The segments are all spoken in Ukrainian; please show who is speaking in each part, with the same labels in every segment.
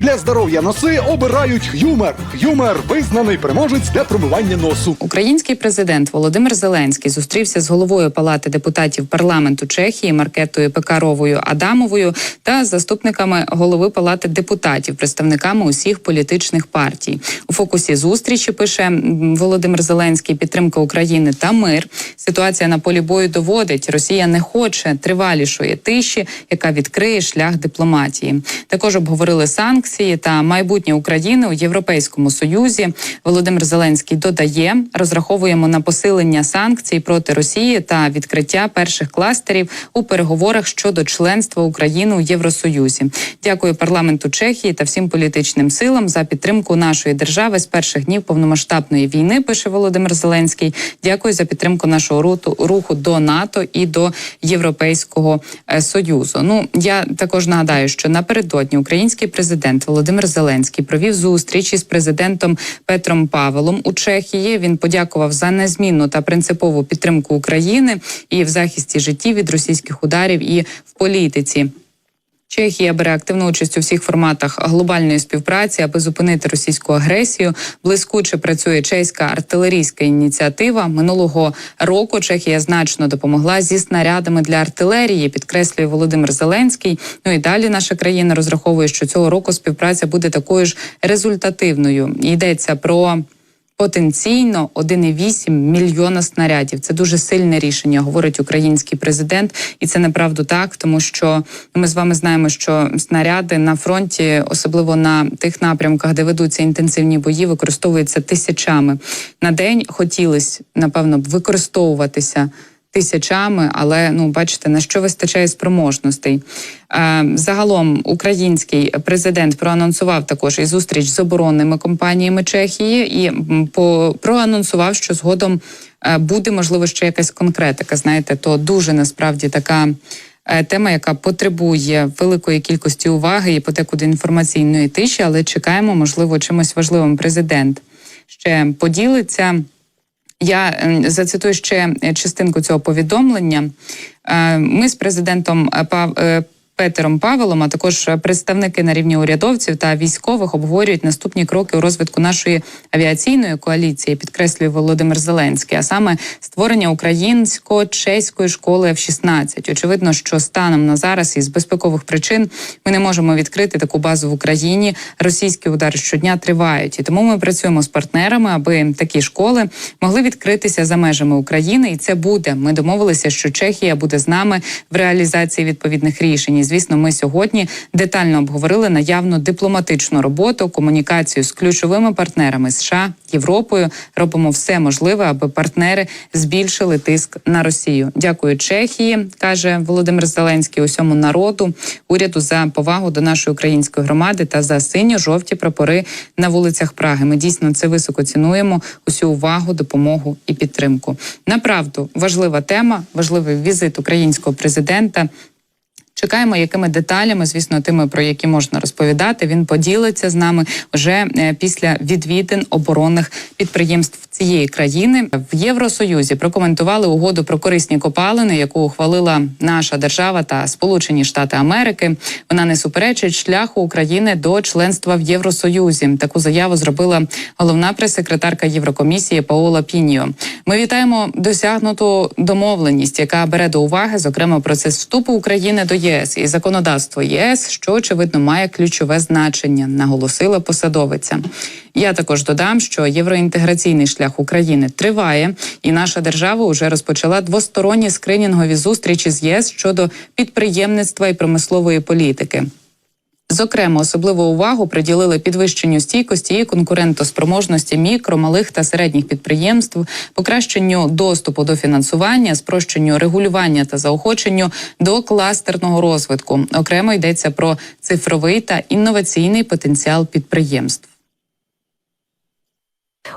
Speaker 1: Для здоров'я носи обирають Х'юмер. Х'юмер визнаний переможець для промивання носу.
Speaker 2: Український президент Володимир Зеленський зустрівся з головою Палати депутатів парламенту Чехії Маркетою Пекаровою Адамовою та заступниками голови Палати депутатів, представниками усіх політичних партій. У фокусі зустрічі пише Володимир Зеленський підтримка України та мир. Ситуація на полі бою доводить, Росія не хоче тривалішої тиші, яка відкриє шлях дипломатії. Також обговорили санкції та майбутнє України у Європейському Союзі. Володимир Зеленський додає, розраховуємо на посилення санкцій проти Росії та відкриття перших кластерів у переговорах щодо членства України у Євросоюзі. Дякую парламенту Чехії та всім політичним силам за підтримку нашої держави з перших днів повномасштабної війни. Пише Володимир Зеленський. Дякую за підтримку нашого руту руху до НАТО і до Європейського е, союзу. Ну я також нагадаю, що напередодні український президент Володимир Зеленський провів зустріч із президентом Петром Павелом у Чехії. Він подякував за незмінну та принципову підтримку України і в захисті життів від російських ударів і в політиці. Чехія бере активну участь у всіх форматах глобальної співпраці, аби зупинити російську агресію. Блискуче працює чеська артилерійська ініціатива. Минулого року Чехія значно допомогла зі снарядами для артилерії. Підкреслює Володимир Зеленський. Ну і далі наша країна розраховує, що цього року співпраця буде такою ж результативною. Йдеться про потенційно 1,8 мільйона снарядів. Це дуже сильне рішення, говорить український президент, і це направду так, тому що ми з вами знаємо, що снаряди на фронті, особливо на тих напрямках, де ведуться інтенсивні бої, використовуються тисячами на день. Хотілось напевно використовуватися. Тисячами, але ну бачите, на що вистачає спроможностей. Е, загалом український президент проанонсував також і зустріч з оборонними компаніями Чехії і по проанонсував, що згодом е, буде можливо ще якась конкретика. Знаєте, то дуже насправді така. е, Тема, яка потребує великої кількості уваги і подекуди інформаційної тиші, але чекаємо, можливо, чимось важливим. Президент ще поділиться. Я е, зацитую ще частинку цього повідомлення. Е, Ми з президентом е, е, Петером Павелом, а також представники на рівні урядовців та військових обговорюють наступні кроки у розвитку нашої авіаційної коаліції, підкреслює Володимир Зеленський, а саме створення українсько-чеської школи F-16. Очевидно, що станом на зараз із безпекових причин ми не можемо відкрити таку базу в Україні. Російські удари щодня тривають, і тому ми працюємо з партнерами, аби такі школи могли відкритися за межами України, і це буде. Ми домовилися, що Чехія буде з нами в реалізації відповідних рішень. Звісно, ми сьогодні детально обговорили наявну дипломатичну роботу, комунікацію з ключовими партнерами США, Європою. Робимо все можливе, аби партнери збільшили тиск на Росію. Дякую Чехії, каже Володимир Зеленський, усьому народу, уряду за повагу до нашої української громади та за синьо-жовті прапори на вулицях Праги. Ми дійсно це високо цінуємо. Усю увагу, допомогу і підтримку. Направду важлива тема, важливий візит українського президента. Чекаємо, якими деталями, звісно, тими, про які можна розповідати. Він поділиться з нами вже е, після відвідин оборонних підприємств цієї країни в Євросоюзі. Прокоментували угоду про корисні копалини, яку ухвалила наша держава та Сполучені Штати Америки. Вона не суперечить шляху України до членства в Євросоюзі. Таку заяву зробила головна прес-секретарка Єврокомісії Паола Піньо. Ми вітаємо досягнуту домовленість, яка бере до уваги, зокрема, процес вступу України до ЄС і законодавство ЄС, що очевидно має ключове значення, наголосила посадовиця. Я також додам, що євроінтеграційний шлях України триває, і наша держава вже розпочала двосторонні скринінгові зустрічі з ЄС щодо підприємництва і промислової політики. Зокрема, особливу увагу приділили підвищенню стійкості і конкурентоспроможності мікро, малих та середніх підприємств, покращенню доступу до фінансування, спрощенню регулювання та заохоченню до кластерного розвитку. Окремо йдеться про цифровий та інноваційний потенціал підприємств.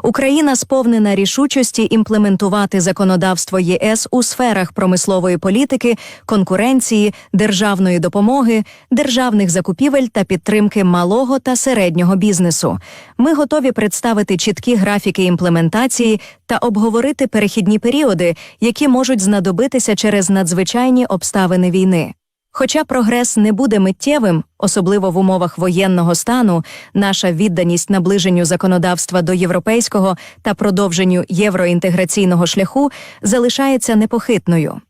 Speaker 3: Україна сповнена рішучості імплементувати законодавство ЄС у сферах промислової політики, конкуренції, державної допомоги, державних закупівель та підтримки малого та середнього бізнесу. Ми готові представити чіткі графіки імплементації та обговорити перехідні періоди, які можуть знадобитися через надзвичайні обставини війни. Хоча прогрес не буде миттєвим, особливо в умовах воєнного стану, наша відданість наближенню законодавства до європейського та продовженню євроінтеграційного шляху залишається непохитною.